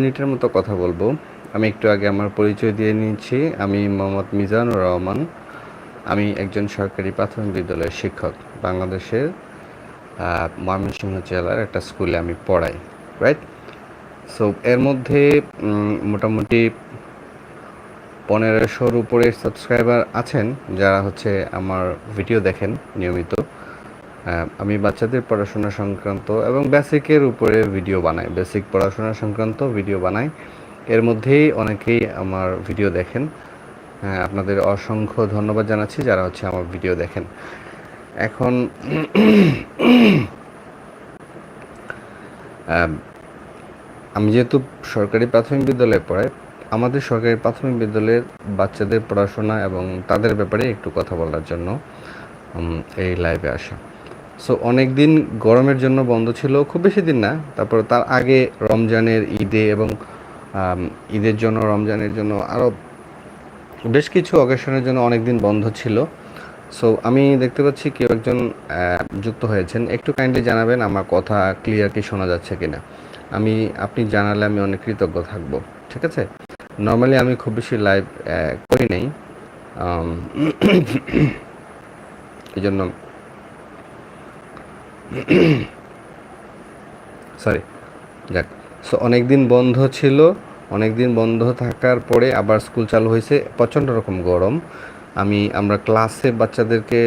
মিনিটের মতো কথা বলব। আমি একটু আগে আমার পরিচয় দিয়ে নিয়েছি। আমি মোহাম্মদ মিজানুর রহমান। আমি একজন সরকারি প্রাথমিক বিদ্যালয়ের শিক্ষক বাংলাদেশের ময়মনসিংহ জেলার একটা স্কুলে আমি পড়াই রাইট সো এর মধ্যে মোটামুটি পনেরোশোর উপরে সাবস্ক্রাইবার আছেন যারা হচ্ছে আমার ভিডিও দেখেন নিয়মিত। আমি বাচ্চাদের পড়াশোনা সংক্রান্ত এবং বেসিকের উপরে ভিডিও বানাই। বেসিক পড়াশোনা সংক্রান্ত ভিডিও বানাই। এর মধ্যেই অনেকেই আমার ভিডিও দেখেন। হ্যাঁ, আপনাদের অসংখ্য ধন্যবাদ জানাচ্ছি যারা হচ্ছে আমার ভিডিও দেখেন। এখন আমি যেহেতু সরকারি প্রাথমিক বিদ্যালয়ে পড়াই আমাদের সরকারি প্রাথমিক বিদ্যালয়ের বাচ্চাদের পড়াশোনা এবং তাদের ব্যাপারে একটু কথা বলার জন্য এই লাইভে আসা। সো অনেক দিন গরমের জন্য বন্ধ ছিল, খুব বেশি দিন না। তারপর তার আগে রমজানের ঈদে এবং ঈদের জন্য, রমজানের জন্য আরও বেশ কিছু অকেশনের জন্য অনেক দিন বন্ধ ছিল। সো আমি দেখতে পাচ্ছি কেউ একজন যুক্ত হয়েছেন। একটু কাইন্ডলি জানাবেন আমার কথা ক্লিয়ার কি শোনা যাচ্ছে কি না আমি, আপনি জানালে আমি অনেক কৃতজ্ঞ থাকব, ঠিক আছে? নর্মালি আমি খুব বেশি লাইভ করি নাই। এই জন্য সরি যাক সো অনেক দিন বন্ধ ছিল অনেক দিন বন্ধ থাকার পরে আবার স্কুল চালু হয়েছে, প্রচণ্ড রকম গরম। আমি, আমরা ক্লাসে বাচ্চাদেরকে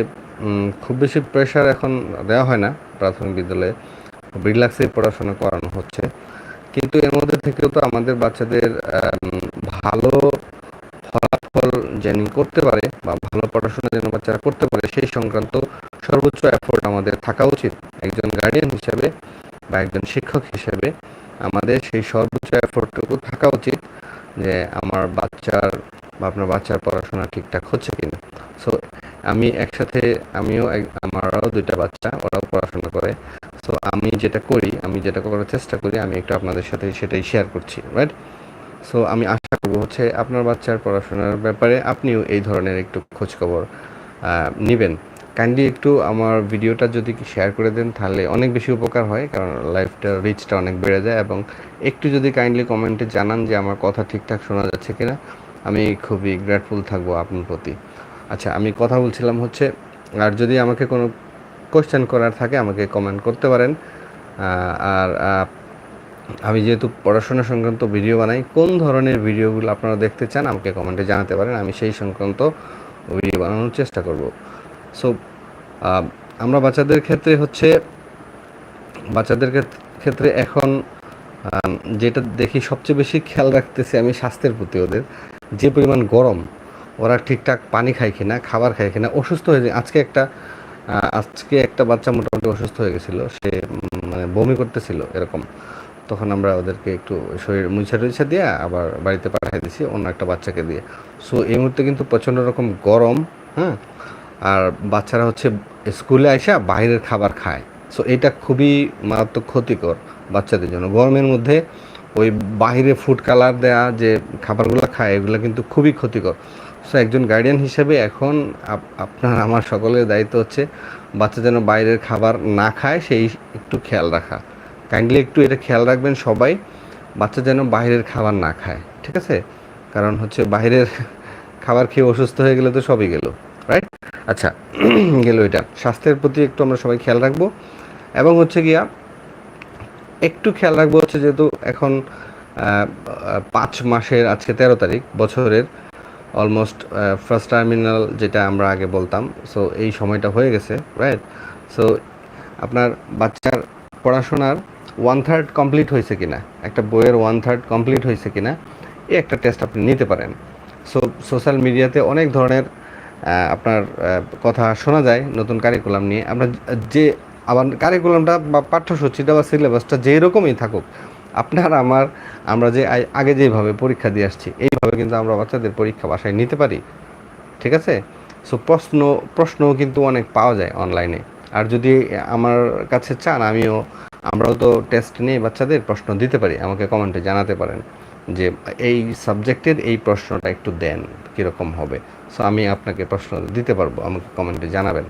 খুব বেশি প্রেশার এখন দেওয়া হয় না, প্রাথমিক বিদ্যালয়ে। রিল্যাক্সে পড়াশোনা করানো হচ্ছে। কিন্তু এর মধ্যে থেকেও তো আমাদের বাচ্চাদের ভালো যেন করতে পারে বা ভালো পড়াশোনা যেন বাচ্চারা করতে পারে, সেই সংক্রান্ত সর্বোচ্চ এফোর্ট আমাদের থাকা উচিত। একজন গার্ডিয়ান হিসেবে বা একজন শিক্ষক হিসেবে আমাদের সেই সর্বোচ্চ এফোর্টটুকু থাকা উচিত যে আমার বাচ্চার বা আপনার বাচ্চার পড়াশোনা ঠিকঠাক হচ্ছে কিনা। সো আমি একসাথে, আমিও আমারও দুইটা বাচ্চা, ওরাও পড়াশোনা করে। সো আমি যেটা করি, আমি যেটা করার চেষ্টা করি, আমি একটু আপনাদের সাথে সেটাই শেয়ার করছি রাইট সো আমি আশা করব হচ্ছে আপনার বাচ্চার পড়াশোনার ব্যাপারে আপনিও এই ধরনের একটু খোঁজখবর নেবেন। কাইন্ডলি একটু আমার ভিডিওটা যদি শেয়ার করে দেন, তাহলে অনেক বেশি উপকার হয়, কারণ লাইফটা রিচটা অনেক বেড়ে যায় এবং একটু যদি কাইন্ডলি কমেন্টে জানান যে আমার কথা ঠিকঠাক শোনা যাচ্ছে কিনা, আমি খুবই গ্রেটফুল থাকব আপনার প্রতি। আচ্ছা আমি কথা বলছিলাম হচ্ছে, আর যদি আমাকে কোনো কোয়েশ্চেন করার থাকে, আমাকে কমেন্ট করতে পারেন। আর আমি যেহেতু পড়াশোনা সংক্রান্ত ভিডিও বানাই, কোন ধরনের ভিডিওগুলো আপনারা দেখতে চান আমাকে কমেন্টে জানাতে পারেন, আমি সেই সংক্রান্ত ভিডিও বানানোর চেষ্টা করব। সো আমরা বাচ্চাদের ক্ষেত্রে হচ্ছে, বাচ্চাদের ক্ষেত্রে এখন যেটা দেখি সবচেয়ে বেশি খেয়াল রাখতেছি আমি স্বাস্থ্যের প্রতি ওদের, যে পরিমাণ গরম, ওরা ঠিকঠাক পানি খায় কিনা, খাবার খায় কিনা, অসুস্থ হয়ে যায়। আজকে একটা আজকে একটা বাচ্চা মোটামুটি অসুস্থ হয়ে গেছিল, সে মানে বমি করতেছিল এরকম। তখন আমরা ওদেরকে একটু শরীর মুছা টুছা দিয়ে আবার বাড়িতে পাঠিয়ে দিছি অন্য একটা বাচ্চাকে দিয়ে। সো এই মুহূর্তে কিন্তু প্রচণ্ড রকম গরম হ্যাঁ? আর বাচ্চারা হচ্ছে স্কুলে আসা বাইরের খাবার খায়। সো এটা খুবই মারাত্মক ক্ষতিকর বাচ্চাদের জন্য। গরমের মধ্যে ওই বাইরে ফুড কালার দেয়া যে খাবারগুলো খায়, এগুলো কিন্তু খুবই ক্ষতিকর। সো একজন গার্ডিয়ান হিসেবে এখন আপ- আপনার, আমার সকলের দায়িত্ব হচ্ছে বাচ্চা যেন বাইরের খাবার না খায়, সেই একটু খেয়াল রাখা। কাইন্ডলি একটু এটা খেয়াল রাখবেন সবাই, বাচ্চা যেন বাইরের খাবার না খায়, ঠিক আছে? কারণ হচ্ছে বাইরের খাবার খেয়ে অসুস্থ হয়ে গেলে তো সবই গেল রাইট আচ্ছা গেল এটা। স্বাস্থ্যের প্রতি একটু আমরা সবাই খেয়াল রাখব। এবং হচ্ছে গিয়া, একটু খেয়াল রাখব হচ্ছে যেহেতু এখন পাঁচ মাসের আজকে তেরো তারিখ, বছরের অলমোস্ট ফার্স্ট টার্মিনাল যেটা আমরা আগে বলতাম। সো এই সময়টা হয়ে গেছে রাইট সো আপনার বাচ্চার পড়াশোনার ওয়ান থার্ড কমপ্লিট হয়েছে কিনা, একটা বইয়ের ওয়ান থার্ড কমপ্লিট হয়েছে কিনা, এই একটা টেস্ট আপনি নিতে পারেন। সো সোশ্যাল মিডিয়াতে অনেক ধরনের আপনার কথা শোনা যায় নতুন কারিকুলাম নিয়ে। আমরা যে, আবার কারিকুলামটা বা পাঠ্যসূচিটা বা সিলেবাসটা যেই রকমই থাকুক, আপনার, আমার, আমরা যে আগে যেভাবে পরীক্ষা দিয়ে আসছি, এইভাবে কিন্তু আমরা বাচ্চাদের পরীক্ষা বাসায় নিতে পারি। ঠিক আছে? সো প্রশ্ন, প্রশ্নও কিন্তু অনেক পাওয়া যায় অনলাইনে আর যদি আমার কাছে চান, আমিও আমরাও তো টেস্ট নিয়ে বাচ্চাদের প্রশ্ন দিতে পারি, আমাকে কমেন্টে জানাতে পারেন যে এই সাবজেক্টের এই প্রশ্নটা একটু দেন, কীরকম হবে। সো আমি আপনাকে প্রশ্ন দিতে পারব, আমাকে কমেন্টে জানাবেন।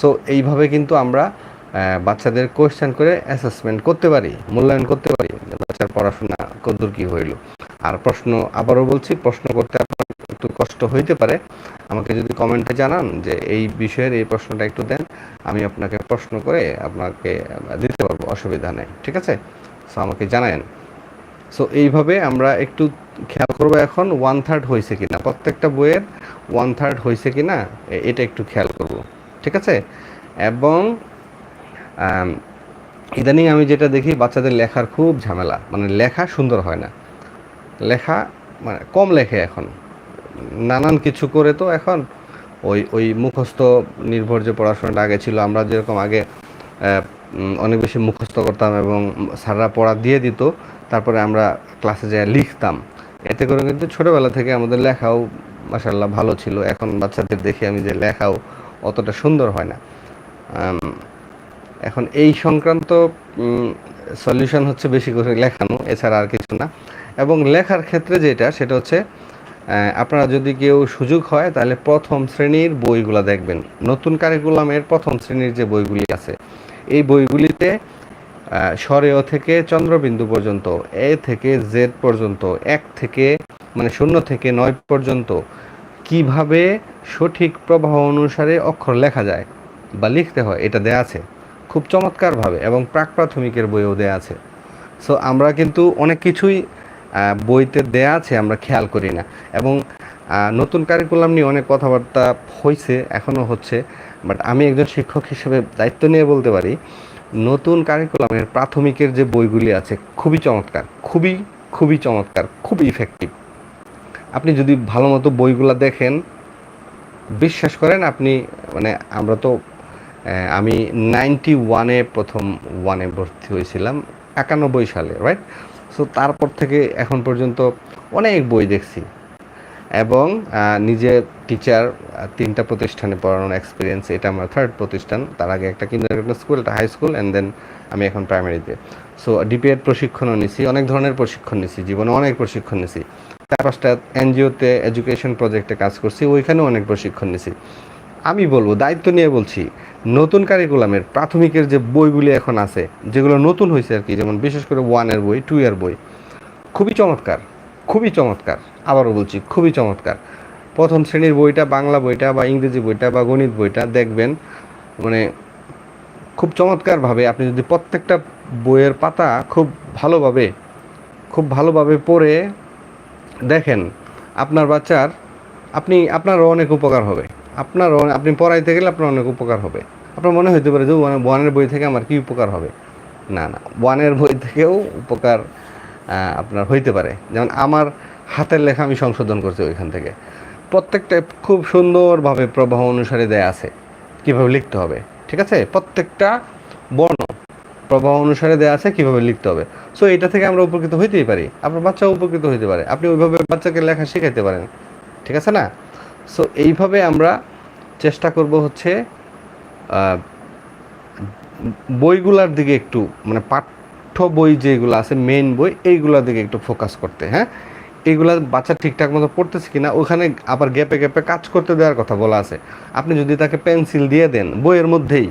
সো এইভাবে কিন্তু আমরা বাচ্চাদের কোয়েশ্চেন করে অ্যাসেসমেন্ট করতে পারি, মূল্যায়ন করতে পারি বাচ্চার পড়াশোনা কদ্দূর কি হইল। আর প্রশ্ন আবারও বলছি, প্রশ্ন করতে আপনার একটু কষ্ট হইতে পারে আমাকে যদি কমেন্টে জানান যে এই বিষয়ের এই প্রশ্নটা একটু দেন, আমি আপনাকে প্রশ্ন করে আপনাকে দিতে পারব, অসুবিধা নেই, ঠিক আছে? সো আমাকে জানায়েন। সো এইভাবে আমরা একটু খেয়াল করব এখন ওয়ান থার্ড হয়েছে কি না প্রত্যেকটা বইয়ের ওয়ান থার্ড হয়েছে কি না এটা একটু খেয়াল করব, ঠিক আছে? এবং ইদানিং আমি যেটা দেখি, বাচ্চাদের লেখার খুব ঝামেলা মানে লেখা সুন্দর হয় না, লেখা মানে কম লেখে এখন নানান কিছু করে তো এখন ওই ওই মুখস্থ নির্ভর যে পড়াশোনাটা আগে ছিল, আমরা যেরকম আগে অনেক বেশি মুখস্থ করতাম এবং স্যাররা পড়া দিয়ে দিত, তারপরে আমরা ক্লাসে যেয়ে লিখতাম। এতে করে কিন্তু ছোটোবেলা থেকে আমাদের লেখাও মাসাল্লাহ ভালো ছিল। এখন বাচ্চাদের দেখি আমি যে লেখাও অতটা সুন্দর হয় না। এখন এই সংক্রান্ত সলিউশন হচ্ছে বেশি করে লেখানো, এছাড়া আর কিছু না। এবং লেখার ক্ষেত্রে যেটা, সেটা হচ্ছে আপনারা যদি কেউ সুযোগ হয়, তাহলে প্রথম শ্রেণির বইগুলো দেখবেন। নতুন কারিকুলামের প্রথম শ্রেণির যে বইগুলি আছে, এই বইগুলিতে স্বরেয় থেকে চন্দ্রবিন্দু পর্যন্ত, এ থেকে জেড পর্যন্ত, এক থেকে মানে শূন্য থেকে নয় পর্যন্ত কীভাবে সঠিক প্রবাহ অনুসারে অক্ষর লেখা যায় বা লিখতে হয়, এটা দেয়া আছে। খুব চমৎকারভাবে এবং প্রাক প্রাথমিকের বইও দেয়া আছে। সো আমরা কিন্তু অনেক কিছুই বইতে দেয়া আছে, আমরা খেয়াল করি না। এবং নতুন কারিকুলাম নিয়ে অনেক কথাবার্তা হয়েছে এখনও হচ্ছে। বাট আমি একজন শিক্ষক হিসেবে দায়িত্ব নিয়ে বলতে পারি, নতুন কারিকুলামের প্রাথমিকের যে বইগুলি আছে, খুবই চমৎকার, খুবই খুবই চমৎকার, খুবই ইফেক্টিভ আপনি যদি ভালো মতো বইগুলো দেখেন, বিশ্বাস করেন আপনি মানে আমরা তো আমি নাইনটি ওয়ানে প্রথম ওয়ানে ভর্তি হয়েছিলাম, একানব্বই সালে রাইট সো তারপর থেকে এখন পর্যন্ত অনেক বই দেখছি। এবং নিজে টিচার তিনটা প্রতিষ্ঠানে পড়ানোর এক্সপিরিয়েন্স এটা আমার থার্ড প্রতিষ্ঠান। তার আগে একটা কিন্ডারগার্টেন স্কুল একটা হাই স্কুল অ্যান্ড দেন আমি এখন প্রাইমারিতে সো ডিপিএড প্রশিক্ষণও নিছি, অনেক ধরনের প্রশিক্ষণ নিছি, জীবনে অনেক প্রশিক্ষণ নিছি। চার পাঁচটা এনজিওতে এডুকেশন প্রজেক্টে কাজ করছি, ওইখানেও অনেক প্রশিক্ষণ নিছি। আমি বলব, দায়িত্ব নিয়ে বলছি, নতুন কারিকুলামের প্রাথমিকের যে বইগুলি এখন আছে, যেগুলো নতুন হয়েছে আর কি, যেমন বিশেষ করে ওয়ানের বই টু ইয়ার বই, খুবই চমৎকার খুবই চমৎকার, আবারও বলছি, খুবই চমৎকার। প্রথম শ্রেণির বইটা, বাংলা বইটা বা ইংরেজি বইটা বা গণিত বইটা দেখবেন মানে খুব চমৎকারভাবে আপনি যদি প্রত্যেকটা বইয়ের পাতা খুব ভালোভাবে খুব ভালোভাবে পড়ে দেখেন, আপনার বাচ্চার, আপনি, আপনারও অনেক উপকার হবে। আপনারও আপনি পড়াইতে গেলে আপনার অনেক উপকার হবে। আপনার মনে হইতে পারে যে ওয়ান- ওয়ানের বই থেকে আমার কি উপকার হবে? না না। ওয়ানের বই থেকেও উপকার আপনার হইতে পারে। যেমন আমার হাতের লেখা আমি সংশোধন করছি ওইখান থেকে। প্রত্যেকটা খুব সুন্দরভাবে প্রবাহ অনুসারে দেয়া আছে, কীভাবে লিখতে হবে। ঠিক আছে? প্রত্যেকটা বর্ণ প্রবাহ অনুসারে দেওয়া আছে, কীভাবে লিখতে হবে। সো এটা থেকে আমরা উপকৃত হইতেই পারি। আপনার বাচ্চাও উপকৃত হইতে পারে। আপনি ওইভাবে বাচ্চাকে লেখা শেখাইতে পারেন। ঠিক আছে না? সো এইভাবে আমরা চেষ্টা করব হচ্ছে বইগুলার দিকে একটু মানে পাঠ্য বই যেগুলো আছে মেইন বই, এইগুলোর দিকে একটু ফোকাস করতে হ্যাঁ? এইগুলা বাচ্চা ঠিকঠাক মতো পড়তেছে কিনা, ওখানে আবার গ্যাপে গ্যাপে কাজ করতে দেওয়ার কথা বলা আছে। আপনি যদি তাকে পেন্সিল দিয়ে দেন, বইয়ের মধ্যেই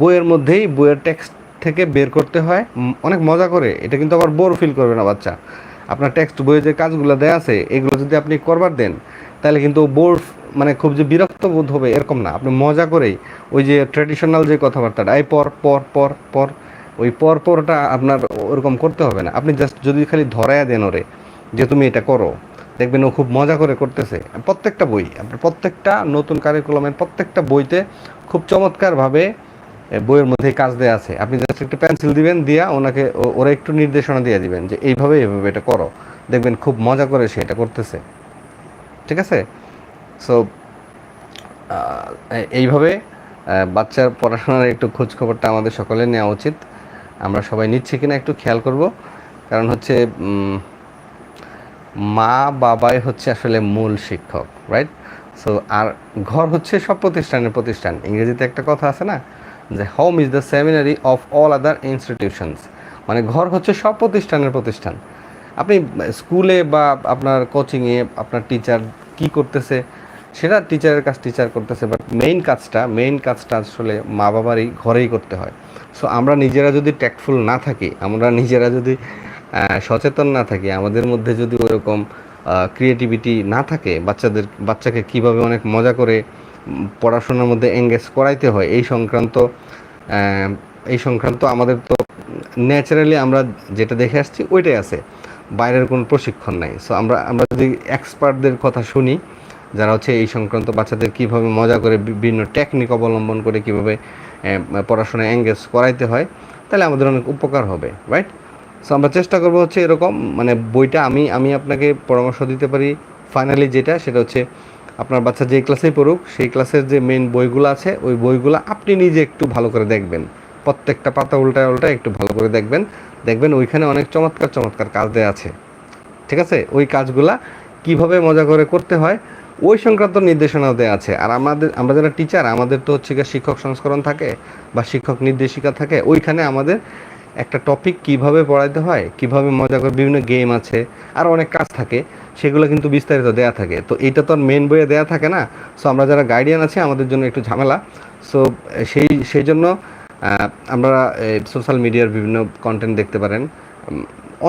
বইয়ের মধ্যেই বইয়ের টেক্সট থেকে বের করতে হয় অনেক মজা করে, এটা কিন্তু আবার বোর ফিল করবে না বাচ্চা। আপনার টেক্সট বইয়ে যে কাজগুলো দেওয়া আছে, এগুলো যদি আপনি করবার দেন, তাহলে কিন্তু বোর মানে খুব যে বিরক্ত বোধ হবে এরকম না। আপনি মজা করেই ওই যে ট্র্যাডিশনাল যে কথাবার্তাটা, এই পর পর পর পর, ওই পর, পরটা আপনার ওরকম করতে হবে না। আপনি জাস্ট যদি খালি ধরায়া দেন ওরে যে তুমি এটা করো, দেখবেন ও খুব মজা করে করতেছে। প্রত্যেকটা বই, আপনার প্রত্যেকটা নতুন কারিকুলামের প্রত্যেকটা বইতে খুব চমৎকারভাবে বইয়ের মধ্যে কাজ দেওয়া আছে। আপনি জাস্ট একটু পেন্সিল দিবেন, দিয়া ওনাকে ওরা একটু নির্দেশনা দিয়ে দিবেন যে এইভাবে এইভাবে এটা করো। দেখবেন খুব মজা করে সে এটা করতেছে। ঠিক আছে? সো এইভাবে বাচ্চার পড়াশোনার একটু খোঁজখবরটা আমাদের সকলে নেওয়া উচিত। আমরা সবাই নিচ্ছি কিনা একটু খেয়াল করব। কারণ হচ্ছে মা বাবাই হচ্ছে আসলে মূল শিক্ষক রাইট সো আর ঘর হচ্ছে সব প্রতিষ্ঠানের প্রতিষ্ঠান। ইংরেজিতে একটা কথা আছে না, যে home is the seminary of all other institutions মানে ঘর হচ্ছে সব প্রতিষ্ঠানের প্রতিষ্ঠান। আপনি স্কুলে বা আপনার কোচিংয়ে আপনার টিচার কি করতেছে সেটা টিচারের কাজ টিচার করতেছে বাট মেইন কাজটা মেইন কাজটা আসলে মা বাবারই ঘরেই করতে হয়। সো আমরা নিজেরা যদি ট্যাক্টফুল না থাকি, আমরা নিজেরা যদি সচেতন না থাকি, আমাদের মধ্যে যদি ওরকম ক্রিয়েটিভিটি না থাকে, বাচ্চাদের, বাচ্চাকে কীভাবে অনেক মজা করে পড়াশোনার মধ্যে এঙ্গেজ করাইতে হয়, এই সংক্রান্ত এই সংক্রান্ত আমাদের তো ন্যাচারালি আমরা যেটা দেখে আসছি, ওইটাই আছে। বাইরের কোনো প্রশিক্ষণ নাই। সো আমরা আমরা যদি এক্সপার্টদের কথা শুনি যারা হচ্ছে এই সংক্রান্ত বাচ্চাদের কীভাবে মজা করে বিভিন্ন টেকনিক অবলম্বন করে কীভাবে আহ, পড়াশোনায় এঙ্গেজ করাইতে হয় তাহলে আমাদের অনেক উপকার হবে রাইট সো আমরা চেষ্টা করব হচ্ছে এরকম মানে বইটা আমি আমি আপনাকে পরামর্শ দিতে পারি। ফাইনালি যেটা সেটা হচ্ছে আপনার বাচ্চা যে ক্লাসেই পড়ুক সেই ক্লাসের যে মেন বইগুলো আছে ওই বইগুলো আপনি নিজে একটু ভালো করে দেখবেন। প্রত্যেকটা পাতা উল্টায় উল্টায় একটু ভালো করে দেখবেন। দেখবেন ওইখানে অনেক চমৎকার চমৎকার কাজ দেওয়া আছে। ঠিক আছে? ওই কাজগুলা কীভাবে মজা করে করতে হয় ওই সংক্রান্ত নির্দেশনাও দেওয়া আছে। আর আমাদের, আমরা যারা টিচার আমাদের তো হচ্ছে গিয়ে শিক্ষক সংস্করণ থাকে বা শিক্ষক নির্দেশিকা থাকে, ওইখানে আমাদের একটা টপিক কীভাবে পড়াইতে হয়, কীভাবে মজা করে বিভিন্ন গেম আছে, আর অনেক কাজ থাকে, সেগুলো কিন্তু বিস্তারিত দেয়া থাকে। তো এইটা তো আর মেন বইয়ে দেয়া থাকে না। সো আমরা যারা গার্ডিয়ান আছি, আমাদের জন্য একটু ঝামেলা। সো সেই সেই জন্য আমরা সোশ্যাল মিডিয়ার বিভিন্ন কন্টেন্ট দেখতে পারেন।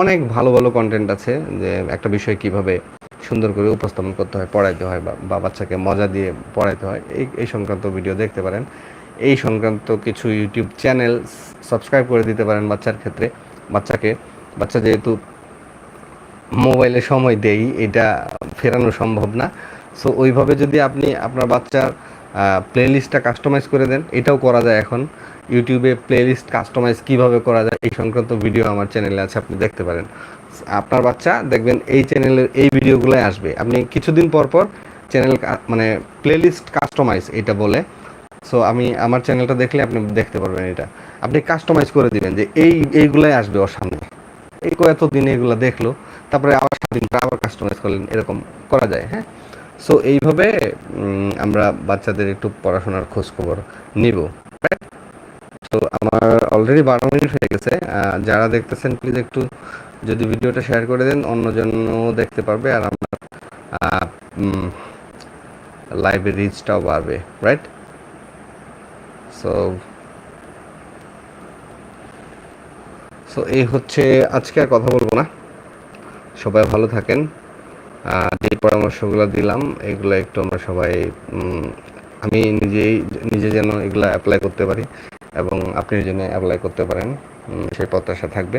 অনেক ভালো ভালো কন্টেন্ট আছে যে একটা বিষয় কীভাবে সুন্দর করে উপস্থাপন করতে হয়, পড়াইতে হয়, বা- বাচ্চাকে মজা দিয়ে পড়াইতে হয়। এই এই সংক্রান্ত ভিডিও দেখতে পারেন। এই সংক্রান্ত কিছু ইউটিউব চ্যানেল সাবস্ক্রাইব করে দিতে পারেন বাচ্চার ক্ষেত্রে। বাচ্চাকে, বাচ্চা যেহেতু মোবাইলে সময় দেই, এটা ফেরানো সম্ভব না। সো, ওইভাবে যদি আপনি আপনার বাচ্চার প্লেলিস্টটা কাস্টমাইজ করে দেন, এটাও করা যায় এখন। ইউটিউবে প্লেলিস্ট কাস্টমাইজ কীভাবে করা যায়, এই সংক্রান্ত ভিডিও আমার চ্যানেলে আছে, আপনি দেখতে পারেন। আপনার বাচ্চা দেখবেন এই চ্যানেলের এই ভিডিওগুলোই আসবে। আপনি কিছুদিন পর পর চ্যানেল মানে প্লেলিস্ট কাস্টমাইজ এটা বলে। সো আমি আমার চ্যানেলটা দেখলে আপনি দেখতে পারবেন এটা। আপনি কাস্টমাইজ করে দিবেন যে এই, এইগুলাই আসবে ওর সামনে। এই কয়েক দিন এগুলো দেখল, তারপরে আবার সারাদিন পর আবার কাস্টমাইজ করলেন, এরকম করা যায় হ্যাঁ? সো এইভাবে আমরা বাচ্চাদের একটু পড়াশোনার খোঁজ খবর নিব তো আমার অলরেডি বারো মিনিট হয়ে গেছে। যারা দেখতেছেন প্লিজ একটু যদি ভিডিওটা শেয়ার করে দেন, অন্যজনও দেখতে পারবে আর আমার লাইভে রিচটাও বাড়বে রাইট সো সো এই হচ্ছে আজকে আর কথা বলব না। সবাই ভালো থাকেন। যে পরামর্শগুলো দিলাম, এগুলো একটু আমরা সবাই আমি নিজেই, নিজে যেন এগুলো অ্যাপ্লাই করতে পারি এবং আপনি যেন অ্যাপ্লাই করতে পারেন সেই প্রত্যাশা থাকবে।